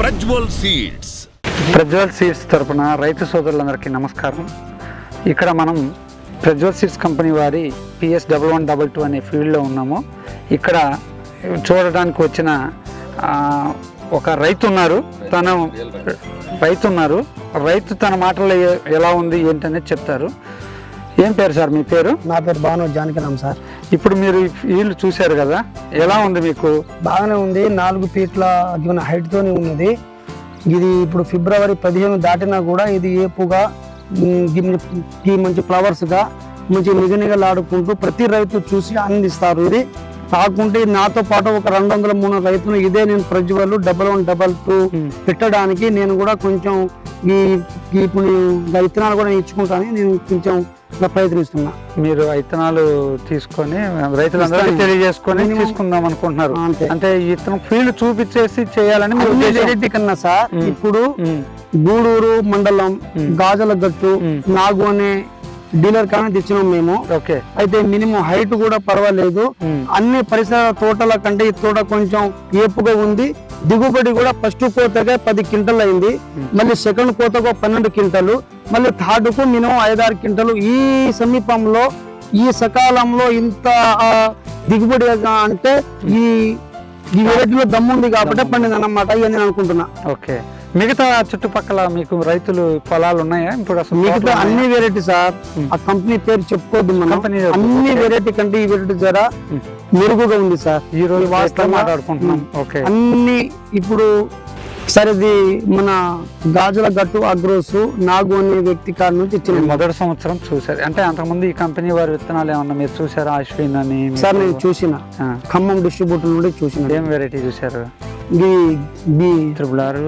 Prajwal seeds. Prajwal seeds తరపున రైతు సోదరులందరికీ నమస్కారం. ఇక్కడ మనం ప్రజ్వల్ సీడ్స్ కంపెనీ వారి PS double one double two అనే ఫీల్డ్లో ఉన్నాము. ఇక్కడ చూడడానికి వచ్చిన ఒక రైతు ఉన్నారు. తను రైతు ఉన్నారు. రైతు తన మాటల్లో ఎలా ఉంది ఏంటనేది చెప్తారు. ఏం పేరు సార్ మీ పేరు? నా పేరు భాను జానకిరామ్ సార్. ఇప్పుడు మీరు ఫీల్డ్ చూశారు కదా ఎలా ఉంది మీకు? బాగానే ఉంది. నాలుగు ఫీట్ల హైట్ తోని ఉన్నది. ఇది ఇప్పుడు ఫిబ్రవరి పదిహేను దాటినా కూడా ఇది ఏపుగా ఈ మంచి ఫ్లవర్స్గా మంచి నిగనిగలాడుకుంటూ ప్రతి రైతు చూసి ఆనందిస్తారు. ఇది కాకుంటే నాతో పాటు ఒక రెండు వందల మూడు రైతులు ఇదే నేను Prajwal double one double two పెట్టడానికి నేను కూడా కొంచెం ఈ ఇప్పుడు విత్తనాలు కూడా ఇచ్చుకుంటాను నేను కొంచెం ప్రయత్నిస్తున్నా మీరు విత్తనాలు తీసుకొని రైతులందరికీ ఇస్తాను. తెలియజేసుకొని తీసుకుందాం అనుకుంటున్నారు అంతే. అంటే ఇతను ఫీల్డ్ చూపించేసి చేయాలని మీ అన్ని ఉద్దేశం. వెరైటీ కన్నా సార్. ఇప్పుడు గూడూరు మండలం గాజల గట్టు. నాగు అనే డీలర్ కానీ తెచ్చినాం మేము ఓకే అయితే మినిమం హైట్ కూడా పర్వాలేదు. అన్ని పరిసర తోటల కంటే ఈ తోట కొంచెం ఏపుగా ఉంది దిగుబడి కూడా ఫస్ట్ కోతగా పది క్వింటల్ అయింది. మళ్ళీ సెకండ్ కోతకు పన్నెండు క్వింటలు. మళ్ళీ థర్డ్కు మినిమం ఐదారు క్వింటలు. ఈ సమీపంలో ఈ సకాలంలో ఇంత దిగుబడి అంటే ఈ ఈ వెరైటీలో దమ్ముంది కాబట్టి పండింది అన్నమాట ఇవన్నీ నేను అనుకుంటున్నా. ఓకే. మిగతా చుట్టుపక్కల మీకు రైతులు పొలాలు ఉన్నాయా? ఇప్పుడు అసలు మిగతా అన్ని వెరైటీ సార్. ఆ కంపెనీ పేరు చెప్పుకోవద్దు మనం. కంపెనీ అన్ని వెరైటీ కంటే ఈ వెరైటీ జర మెరుగుగా ఉంది సార్. ఈ రోజు ఈ వాస్తవంగా మాట్లాడుకుంటున్నాం. ఓకే. అన్ని ఇప్పుడు సరే ఇది మన గాజుల గట్టు అగ్రోస్ నాగు అనే వ్యక్తి కాడ నుంచి ఇచ్చిన మొదటి సంవత్సరం చూసారు అంటే అంతకుముందు ఈ కంపెనీ వారి విత్తనాలు ఏమన్నా మీరు చూసారా అశ్విన్ అని సార్ నేను చూసిన. ఖమ్మం డిస్ట్రిబ్యూటర్ నుండి చూసిన. ఏం వెరైటీ చూసారు triple R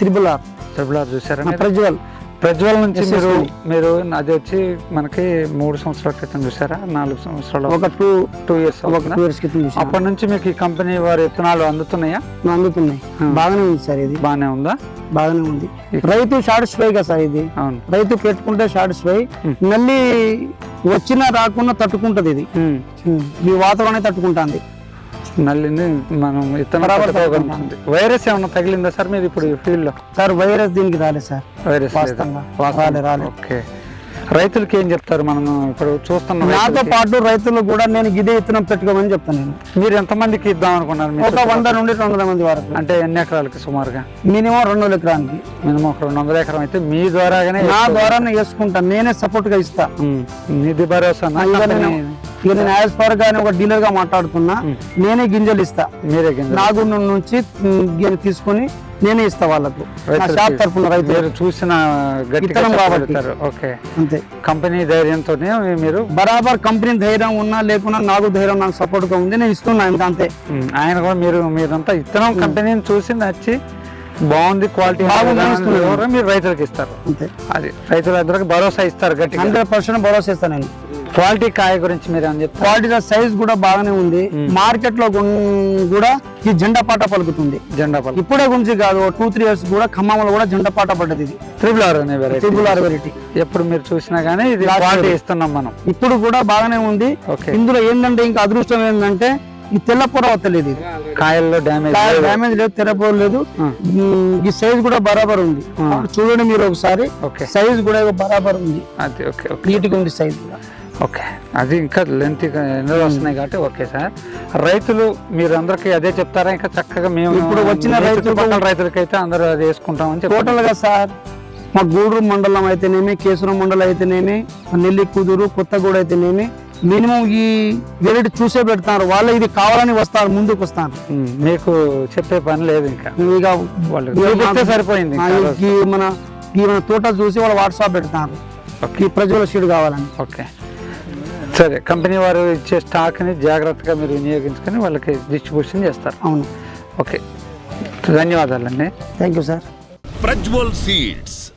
triple R triple R చూసారా? ప్రజ్వల్. ప్రజ్వల్ నుంచి మీరు. మీరు అది వచ్చి మనకి మూడు సంవత్సరాల క్రితం చూసారా నాలుగు సంవత్సరాలు ఒక టూ టూ ఇయర్స్ ఒక టూ ఇయర్స్ క్రితం అప్పటి నుంచి మీకు ఈ కంపెనీ వారి విత్తనాలు అందుతున్నాయా? అందుతున్నాయి. బాగానే ఉంది సార్ ఇది. బాగానే ఉందా? బాగానే ఉంది. రైతు సాటిస్ఫై గా సార్ ఇది. అవును. రైతు పెట్టుకుంటే సాటిస్ఫై. మళ్ళీ వచ్చినా రాకున్నా తట్టుకుంటది ఇది. ఈ వాతావరణం తట్టుకుంటుంది. నల్లిని మనం పట్టుకోగలుగుతుంది వైరస్ ఏమన్నా తగిలిందా సార్ మీరు ఇప్పుడు ఈ ఫీల్డ్లో సార్ వైరస్ దీనికి రాలేదు సార్ వైరస్ లేదా? వాస్తవంగా. వాస్తవం. రాలే, రాలే. ఓకే రైతులకి ఏం చెప్తారు మనం ఇప్పుడు చూస్తున్న నాతో? పాటు రైతులు కూడా నేను ఇదే విత్తనం పెట్టుకోమని చెప్తాను నేను మీరు ఎంత మందికి ఇద్దాం అనుకున్నారు ఒక వంద నుండి రెండు వందల మంది వరకు అంటే ఎన్ని ఎకరాలకి సుమారుగా మినిమం రెండు వందల ఎకరానికి మినిమం ఒక రెండు వందల ఎకరం అయితే మీ ద్వారాగానే నా ద్వారా వేసుకుంటాను నేనే సపోర్ట్గా ఇస్తా. నిధి భరోసా ఇక నేను యాజ్ పర్గా ఒక డీలర్గా మాట్లాడుతున్నా నేనే గింజలు ఇస్తా. మీరే నాగుండ నుంచి తీసుకొని నేనే ఇస్తా వాళ్ళకు. షాప్ తరపున రైతు చూసిన విత్తనం కాబట్టి. ఓకే. అంతే. కంపెనీ ధైర్యంతోనే మీరు బరాబర్ కంపెనీ ధైర్యం ఉన్నా లేకున్నా నాకు ధైర్యం నాకు సపోర్ట్గా ఉంది నేను ఇస్తున్నా ఇంకా అంతే. ఆయన కూడా మీరు మీరంతా ఇత్తనం కంపెనీని చూసి నచ్చి బాగుంది క్వాలిటీ మీరు రైతులకు ఇస్తారు. అంతే. అది రైతులందరికి భరోసా ఇస్తారు గట్టిగా. హండ్రెడ్ పర్సెంట్ భరోసా ఇస్తాను నేను. క్వాలిటీ కాయ గురించి మీరు ఏమని చెప్తారు? క్వాలిటీ సైజ్ కూడా బాగానే ఉంది. మార్కెట్లో కూడా ఈ జెండా పాట పలుకుతుంది. జెండా పలు ఇప్పుడే గురించి కాదు టూ త్రీ ఇయర్స్ కూడా ఖమ్మంలో కూడా జెండా పాట పడ్డది ఇది. త్రిబుల్ ఆర్ అనే వెరైటీ ట్రిపుల్ ఆర్ వెరైటీ ఎప్పుడు మీరు చూసినా గానీ ఇది క్వాలిటీ. ఇస్తున్నాం మనం. ఇప్పుడు కూడా బాగానే ఉంది. ఇందులో ఏంటంటే ఇంకా అదృష్టం ఏంటంటే ఈ తెల్ల పొర వస్తలేదు ఇది. కాయల్లో డ్యామేజ్ డ్యామేజ్ లేదు. తెల్లపొర లేదు ఈ సైజ్ కూడా బరాబర్ ఉంది. చూడండి మీరు ఒకసారి. సైజ్ కూడా బరాబర్ ఉంది. అది ఓకే ఓకే. నీట్గా ఉంది సైజ్ కూడా. ఓకే. అది ఇంకా లెంత్ ఎన్నో వస్తున్నాయి కాబట్టి ఓకే సార్. రైతులు మీరు అందరికి అదే చెప్తారా? ఇంకా చక్కగా మేము ఇప్పుడు వచ్చిన రైతులు- చుట్టుపక్కల రైతులకైతే అందరూ అది వేసుకుంటామని టోటల్గా సార్ మా గూడూరు మండలం అయితేనేమి కేసురం మండలం అయితేనేమి నెల్లి కుదురు కొత్తగూడ అయితేనేమి మినిమం ఈ వెరైటీ చూసే పెడతారు. వాళ్ళు ఇది కావాలని వస్తారు ముందుకు వస్తారు. మీకు చెప్పే పని లేదు ఇంకా. ఇక వాళ్ళు సరిపోయింది మన ఈ మన తోట చూసి వాళ్ళు వాట్సాప్ పెడతారు. ప్రజల షీడ్ కావాలని. ఓకే. సరే కంపెనీ వారు ఇచ్చే స్టాక్ని జాగ్రత్తగా మీరు వినియోగించుకొని వాళ్ళకి డిస్ట్రిబ్యూషన్ చేస్తారు. అవును. ఓకే. ధన్యవాదాలండి. Thank you sir. Prajwal seeds.